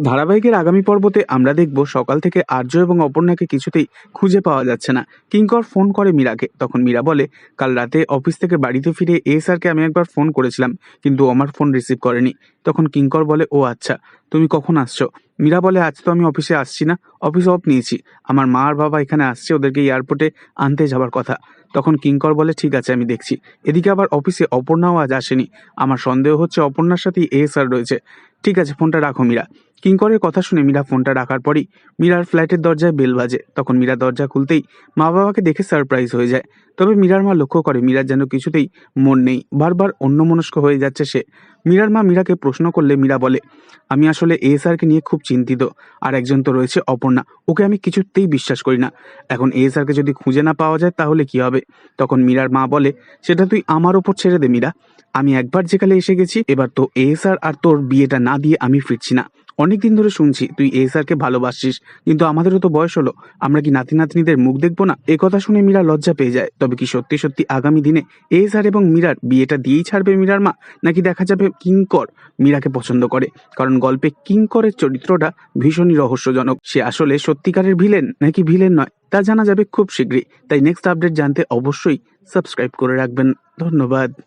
ধারাবাহিকের আগামী পর্বতে আমরা দেখব সকাল থেকে আর্য এবং অপর্ণাকে কিছুতেই খুঁজে পাওয়া যাচ্ছে না। কিঙ্কর ফোন করে মীরাকে। তখন মীরা বলে, কাল রাতে অফিস থেকে বাড়িতে ফিরে এ স্যারকে আমি একবার ফোন করেছিলাম, কিন্তু আমার ফোন রিসিভ করেনি। তখন কিঙ্কর বলে, ও আচ্ছা তুমি কখন আসছো? মীরা বলে, আজ তো আমি অফিসে আসছি না, অফিস অফ নিয়েছি। আমার মা আর বাবা এখানে আসছে, ওদেরকে এয়ারপোর্টে আনতে যাবার কথা। তখন কিঙ্কর বলে, ঠিক আছে, আমি দেখছি। এদিকে আবার অফিসে অপর্ণাও আজ আসেনি। আমার সন্দেহ হচ্ছে অপর্ণার সাথেই এ স্যার রয়েছে। ঠিক আছে, ফোনটা রাখো মীরা। কিঙ্করের কথা শুনে মীরা ফোনটা রাখার পরই মীরার ফ্ল্যাটের দরজায় বেল বাজে। তখন মীরা দরজা খুলতেই মা বাবাকে দেখে সারপ্রাইজ হয়ে যায়। তবে মীরার মা লক্ষ্য করে মীরার যেন কিছুতেই মন নেই। বারবার অন্যমনস্ক হয়ে যাচ্ছে সে। মীরার মা মীরাকে প্রশ্ন করলে মীরা বলে, আমি আসলে এ স্যারকে নিয়ে খুব চিন্তিত। আর একজন তো রয়েছে অপর্ণা। ওকে আমি কিছুতেই বিশ্বাস করি না। এখন এ স্যারকে যদি খুঁজে না পাওয়া যায় তাহলে কি হবে? তখন মীরার মা বলে, সেটা তুই আমার ওপর ছেড়ে দে মীরা। আমি একবার যেখানে এসে গেছি, এবার তো এ স্যার আর তোর বিয়েটা না দিয়ে আমি ফিরছি না। অনেকদিন ধরে শুনছি, তুই এ স্যারকে ভালোবাসছিস কিন্তু আমাদেরও তো বয়স হলো, আমরা কি নাতি নাতনিদের মুখ দেখব না? এ কথা শুনে মীরা লজ্জা পেয়ে যায়। তবে কি সত্যি সত্যি আগামী দিনে এ স্যার এবং মীরার বিয়েটা দিয়েই ছাড়বে মীরার মা, নাকি দেখা যাবে কিঙ্কর মীরাকে পছন্দ করে? কারণ গল্পে কিঙ্করের চরিত্রটা ভীষণই রহস্যজনক। সে আসলে সত্যিকারের ভিলেন, নাকি ভিলেন নয়, তা জানা যাবে খুব শীঘ্রই। তাই নেক্সট আপডেট জানতে অবশ্যই সাবস্ক্রাইব করে রাখবেন। ধন্যবাদ।